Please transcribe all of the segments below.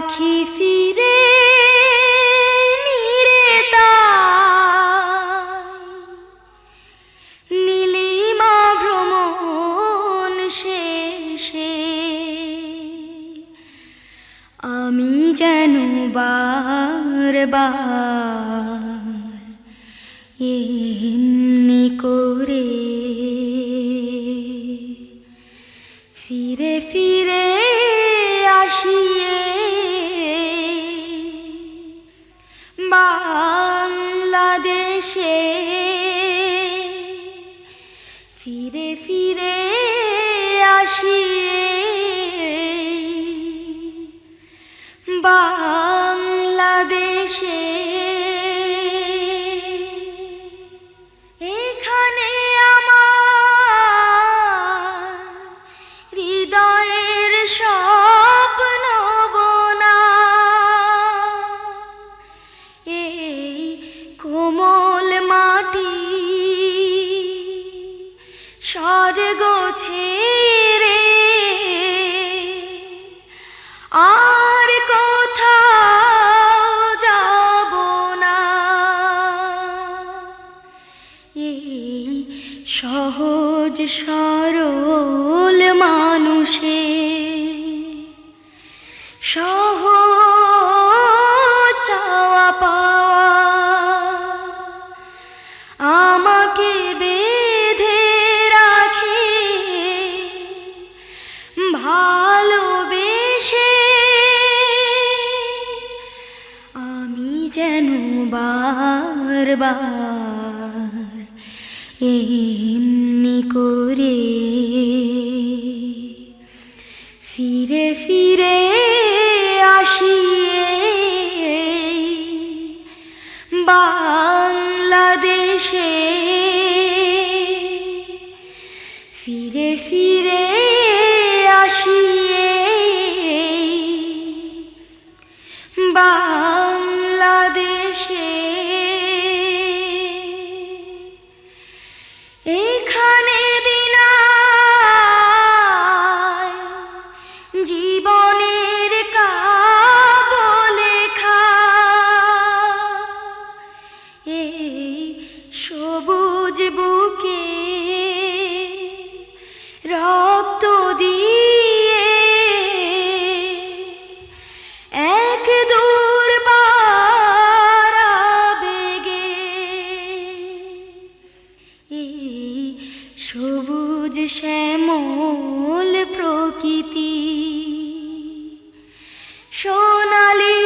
পাখি ফিরে নীলিমা ভ্রমণ শেষে আমি যেন বারবার এমনি ফিরে ফিরে আসি। বাংলাদেশে সহজ সরল মানুষে। সহ চাওয়া পাওয়া আমাকে বেঁধে রাখে। ভালোবেসে আমি যেন বারবার এমনি করে। ফিরে ফিরে আসিয়ে বাংলাদেশে। ফিরে ফিরে আসিয়ে বাংলাদেশে। সবুজ বুকে রক্ত দিয়ে এক দূর বেগে এই সবুজ শ্যামল প্রকৃতি সোনালি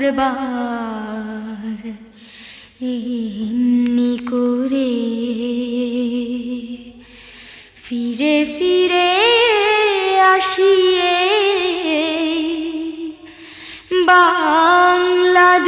বারবার এমনি করে ফিরে ফিরে আসিয়ে বাংলাদেশে